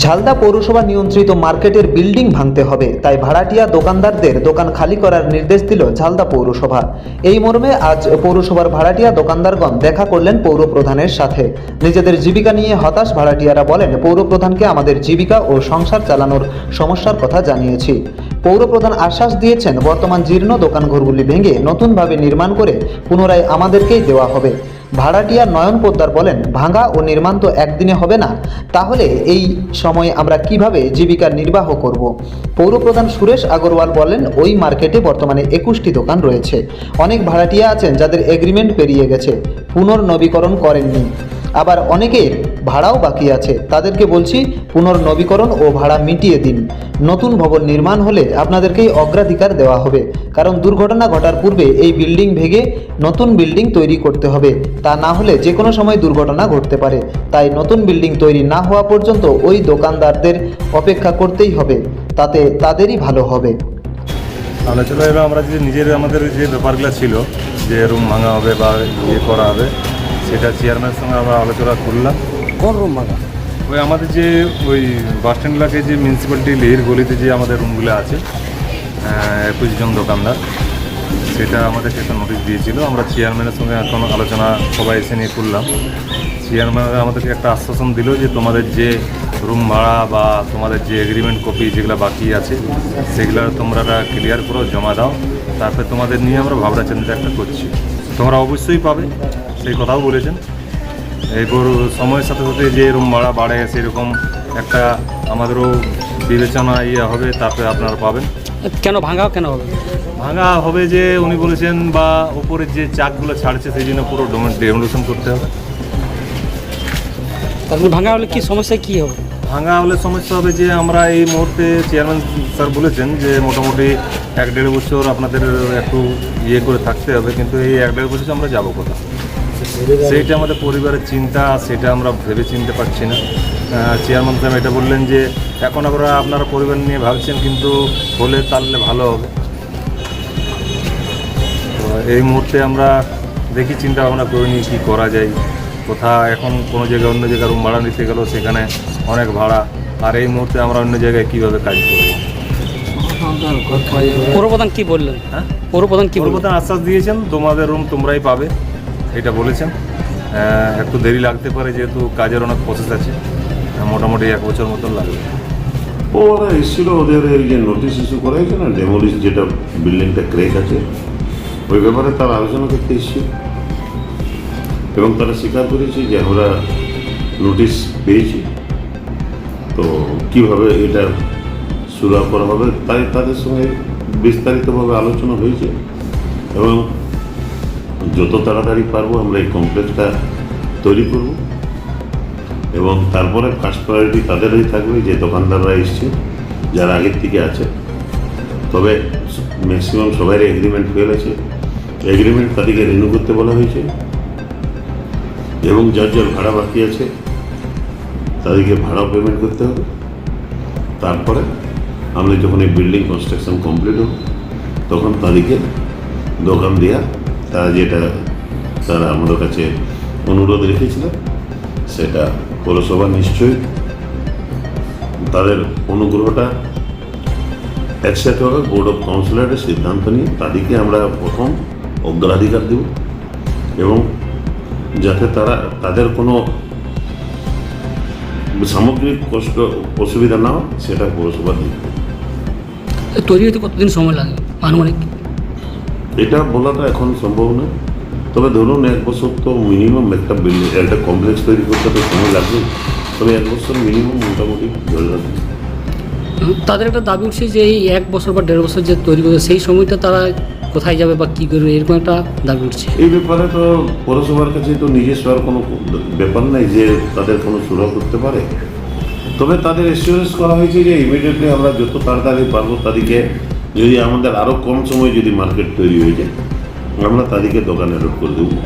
ঝালদা পৌরসভা নিয়ন্ত্রিত মার্কেটের বিল্ডিং ভাঙতে হবে, তাই ভাড়াটিয়া দোকানদারদের দোকান খালি করার নির্দেশ দিল ঝালদা পৌরসভা। এই মর্মে আজ পৌরসভার ভাড়াটিয়া দোকানদারগণ দেখা করলেন পৌর প্রধানের সাথে। নিজেদের জীবিকা নিয়ে হতাশ ভাড়াটিয়ারা বলেন পৌর প্রধানকে আমাদের জীবিকা ও সংসার চালানোর সমস্যার কথা জানিয়েছি। পৌরপ্রধান আশ্বাস দিয়েছেন, বর্তমান জীর্ণ দোকানঘরগুলি ভেঙে নতুনভাবে নির্মাণ করে পুনরায় আমাদেরকেই দেওয়া হবে। ভাড়াটিয়া নয়ন পোদ্দার বলেন, ভাঙা ও নির্মাণ তো একদিনে হবে না। তাহলে এই সময়ে আমরা কীভাবে জীবিকা নির্বাহ করব? পৌরপ্রধান সুরেশ আগরওয়াল বলেন, ওই মার্কেটে বর্তমানে একুশটি দোকান রয়েছে। অনেক ভাড়াটিয়া আছেন যাদের এগ্রিমেন্ট পেরিয়ে গেছে, পুনর্নবীকরণ করেননি। আবার অনেকের ভাড়াও বাকি আছে। তাদেরকে বলছি, পুনর্নবীকরণ ও ভাড়া মিটিয়ে দিন। নতুন ভবন নির্মাণ হলে আপনাদেরকেই অগ্রাধিকার দেওয়া হবে। কারণ দুর্ঘটনা ঘটার পূর্বে এই বিল্ডিং ভেঙে নতুন বিল্ডিং তৈরি করতে হবে। তা না হলে যে কোনো সময় দুর্ঘটনা ঘটতে পারে। তাই নতুন বিল্ডিং তৈরি না হওয়া পর্যন্ত ওই দোকানদারদের অপেক্ষা করতেই হবে। তাতে তাদেরই ভালো হবে। আলোচনা এবার আমরা যে নিজের আমাদের যে ব্যাপারগুলো ছিল, যে রুম ভাঙা হবে বা ইয়ে করা হবে, সেটা চেয়ারম্যানের সঙ্গে আমরা আলোচনা করলাম। ওই আমাদের যে ওই বাস স্ট্যান্ড এলাকায় যে মিউনিসিপ্যালিটি লেহির গলিতে যে আমাদের রুমগুলো আছে একুশ জন দোকানদার, সেটা আমাদেরকে একটা নোটিশ দিয়েছিল। আমরা চেয়ারম্যানের সঙ্গে এখন আলোচনা সবাই এসে নিয়ে করলাম। চেয়ারম্যান আমাদেরকে একটা আশ্বাসন দিল যে তোমাদের যে রুম ভাড়া বা তোমাদের যে এগ্রিমেন্ট কপি যেগুলো বাকি আছে, সেগুলো তোমরা ক্লিয়ার করো, জমা দাও। তারপরে তোমাদের নিয়ে আমরা ভাবনা চিন্তা একটা করছি। তোমরা অবশ্যই পাবে, সেই কথাও বলেছেন। এরপর সময়ের সাথে সাথে যে এরকম ভাড়া বাড়ে সেরকম একটা আমাদেরও বিবেচনা ইয়ে হবে তারপরে আপনারা পাবেন। কেন ভাঙা কেন হবে? ভাঙা হবে যে উনি বলেছেন বা উপরের যে চাকগুলো ছাড়ছে সেই জন্য পুরো ডেমোলেশন করতে হবে। তারপরে ভাঙা হলে কি সমস্যা কি হবে? ভাঙা হলে সমস্যা হবে যে আমরা এই মুহূর্তে চেয়ারম্যান স্যার বলেছেন যে মোটামুটি এক দেড় বছর আপনাদের একটু ইয়ে করে থাকতে হবে কিন্তু এই এক দেড় বছর আমরা যাব কোথাও সেইটা আমাদের পরিবারের চিন্তা সেটা আমরা ভেবে চিনতে পারছি না। চেয়ারম্যান সাহেব এটা বললেন যে এখন আমরা আপনারা পরিবার নিয়ে ভাবছেন কিন্তু হলে তাহলে ভালো হবে। এই মুহূর্তে আমরা দেখি চিন্তা ভাবনা করে নিই কী করা যায়। কোথা এখন কোনো জায়গায় অন্য জায়গায় রুম ভাড়া নিতে গেলেও সেখানে অনেক ভাড়া। আর এই মুহূর্তে আমরা অন্য জায়গায় কীভাবে কাজ করব? পৌরপ্রধান কি বললেন? হ্যাঁ? পৌরপ্রধান কি বললেন? আশ্বাস দিয়েছেন তোমাদের রুম তোমরাই পাবে। এটা বলেছেন। একটু দেরি লাগতে পারে যেহেতু কাজের অনেক প্রসেস আছে। মোটামুটি এক বছর মতন লাগবে। ও ওরা এসেছিল ওদের এই যে নোটিশ ইস্যু করা হয়েছে না ডেমোলিশ যেটা বিল্ডিংটা ক্রেক আছে, ওই ব্যাপারে তারা আলোচনা করতে এসেছিল এবং তারা স্বীকার করেছে যে আমরা নোটিশ পেয়েছি। তো কীভাবে এটা শুরু করা হবে, তাই তাদের সঙ্গে বিস্তারিতভাবে আলোচনা হয়েছে। এবং যত তাড়াতাড়ি পারব আমরা এই কমপ্লেক্সটা তৈরি করব। এবং তারপরে ফার্স্ট প্রায়োরিটি তাদেরই থাকবে যে দোকানদাররা এসছে, যারা আগের থেকে আছে। তবে ম্যাক্সিমাম সবাই এগ্রিমেন্ট হয়ে গেছে। এগ্রিমেন্ট তাদেরকে রিনিউ করতে বলা হয়েছে। এবং যার যার ভাড়া বাকি আছে, তাদেরকে ভাড়া পেমেন্ট করতে হবে। তারপরে আমরা যখন এই বিল্ডিং কনস্ট্রাকশন কমপ্লিট হবে, তখন তাদেরকে দোকান দেওয়া তারা যেটা তারা আমাদের কাছে অনুরোধ রেখেছিল, সেটা পৌরসভা নিশ্চয়ই তাদের অনুগ্রহটা অ্যাকসেপ্ট হবে বোর্ড অফ কাউন্সিলরের সিদ্ধান্ত নিয়ে তাদেরকে আমরা প্রথম অগ্রাধিকার দেব এবং যাতে তারা, তাদের কোনো সামগ্রিক কষ্ট, অসুবিধা না হয়, সেটা পৌরসভা দিবে। তৈরি হতে কতদিন সময় লাগে, আনুমানিক? এটা বলাটা এখন সম্ভব না তবে ধরুন এক বছর তো মিনিমাম একটা বিল্ডিং একটা কমপ্লেক্স তৈরি করতে তো সময় লাগবে। তবে এক বছর মিনিমাম মোটামুটি ধরে রাখবে তাদের একটা দাবি উঠছে যে এই এক বছর বা দেড় বছর যে তৈরি করবে সেই সময়টা তারা কোথায় যাবে বা কী করবে এরকম একটা দাবি উঠছে। এই ব্যাপারে তো পৌরসভার কাছে তো নিজস্ব আর কোনো ব্যাপার নাই যে তাদের কোনো সুরাহ করতে পারে। তবে তাদের এসিওরেন্স করা হয়েছে যে ইমিডিয়েটলি আমরা যত তাড়াতাড়ি পারব তাদেরকে যদি আমাদের আরও কম সময় যদি মার্কেট তৈরি হয়ে যায়, আমরা তাদেরকে দোকানে রোড করে দেবো।